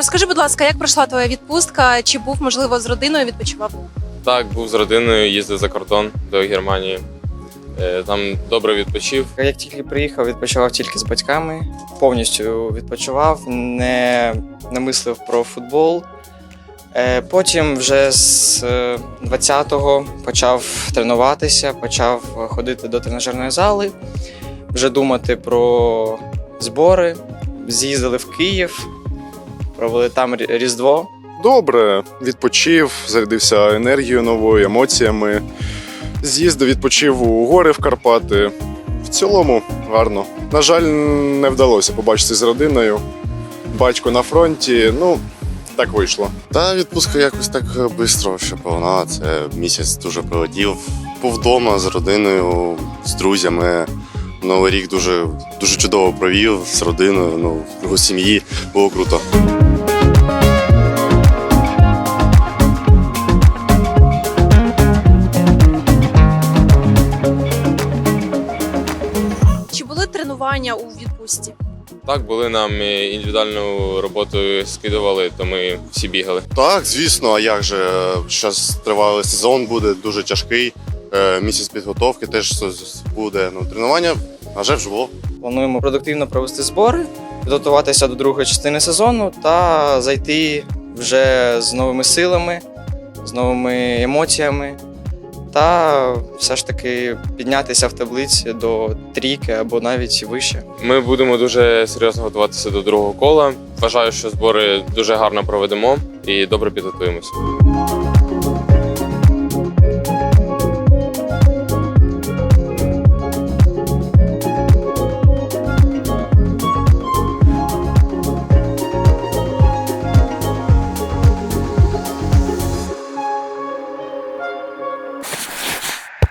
Розкажи, будь ласка, як пройшла твоя відпустка? Чи був можливо з родиною відпочивав? Так, був з родиною, їздив за кордон до Германії. Е, Там добре відпочив. Як тільки приїхав, відпочивав тільки з батьками. Повністю відпочивав, не, не мислив про футбол. Е, Потім вже з е, 20-го почав тренуватися, почав ходити до тренажерної зали, вже думати про збори. З'їздили в Київ, провели там Різдво. Добре, відпочив, зарядився енергією новою, емоціями. З'їздив, відпочив у гори в Карпати. В цілому гарно. На жаль, не вдалося побачитися з родиною. Батько на фронті. Ну, так вийшло. Та відпустка якось так швидко, що повна. Це місяць дуже прилетів. Був вдома з родиною, з друзями. Новий рік дуже, дуже чудово провів з родиною, ну, в його сім'ї. Було круто. Були у відпустці? Так, були нам індивідуальну роботу скидували, то ми всі бігали. Так, звісно, а як же? Зараз тривалий сезон буде дуже тяжкий. Е, Місяць підготовки теж буде. Ну, тренування, а вже було. Плануємо продуктивно провести збори, підготуватися до другої частини сезону та зайти вже з новими силами, з новими емоціями, та все ж таки піднятися в таблиці до трійки або навіть вище. Ми будемо дуже серйозно готуватися до другого кола. Вважаю, що збори дуже гарно проведемо і добре підготуємося.